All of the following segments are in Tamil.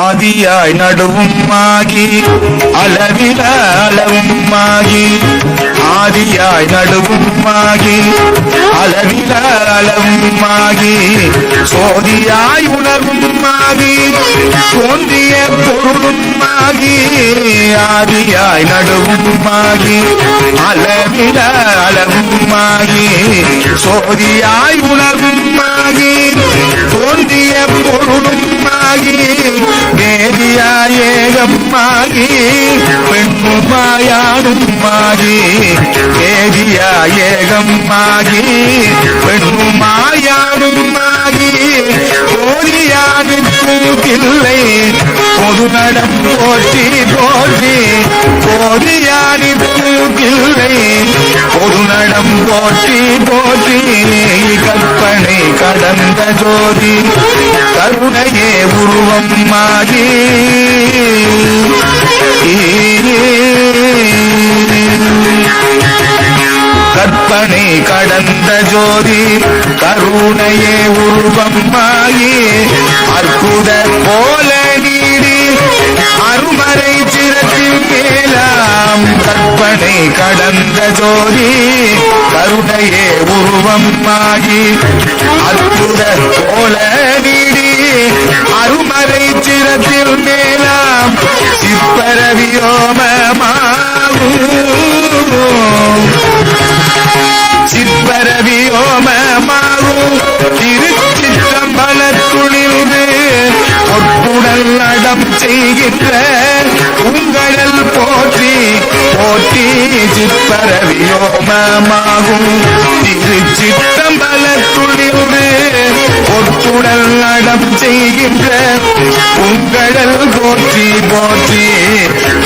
ஆதியாய் நடுவும் ஆகி அளவில அளவும் ஆகி ஆதியாய் நடுவும் ஆகி சோதியாய் உணர்வுமாகி தோன்றிய பொருளுமாகி ஆதியாய் நடுவுமாகி அளவில அளவுமாகி சோதியாய் உணர்வுமாகி தோன்றிய பொருளுமாகி வேதியாய் ஏகமாகி பெண்ணுமாயாடுமாகி வேதியாய் ஏகமாகி பெண்ணுமாயாடுமாகி போதியானுக்கில்லை பொது நடம் போற்றி போற்றி போதியானுக்கில்லை பொது நடம் போற்றி போற்றி கற்பனை கடந்த ஜோதி கருணையே உருவம் மாறி கற்பனை கடந்த ஜோதி கருணையே உருவம் மாயே அற்புத போல நீடி அருமறை சிரத்தில் மேலாம் கற்பனை கடந்த ஜோதி கருணையே உருவம் ஆகி அற்புத போல நீடி அருமறை சிரத்தில் மேலாம் சிப்பரவியோமமாகும் சிற்பரவியோமமாகும் திருச்சிற்றம்பலத்துணிந்து பொற்புடல் நடம் செய்கின்ற உங்கடல் போற்றி போற்றி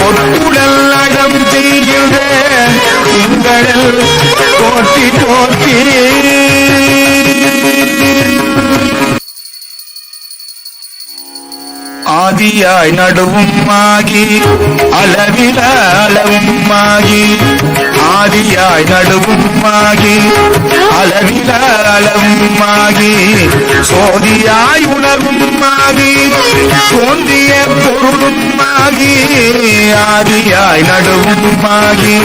பொற்புடல் நடம் செய்கின்ற உங்கடல் போற்றி போற்றி. ஆதியாய் நடுவும் ஆகி அளவில அளவும் ஆகி ஆதியாய் நடுவுமாகி அளவில அளவுமாகி சோதியாய் உணர்வும் தோன்றிய பொருளுமாகி ஆதியாய் நடுவுமாகி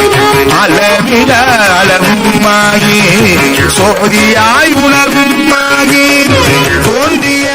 அளவில அளவுமாகி சோதியாய் உணர்வும் தோன்றிய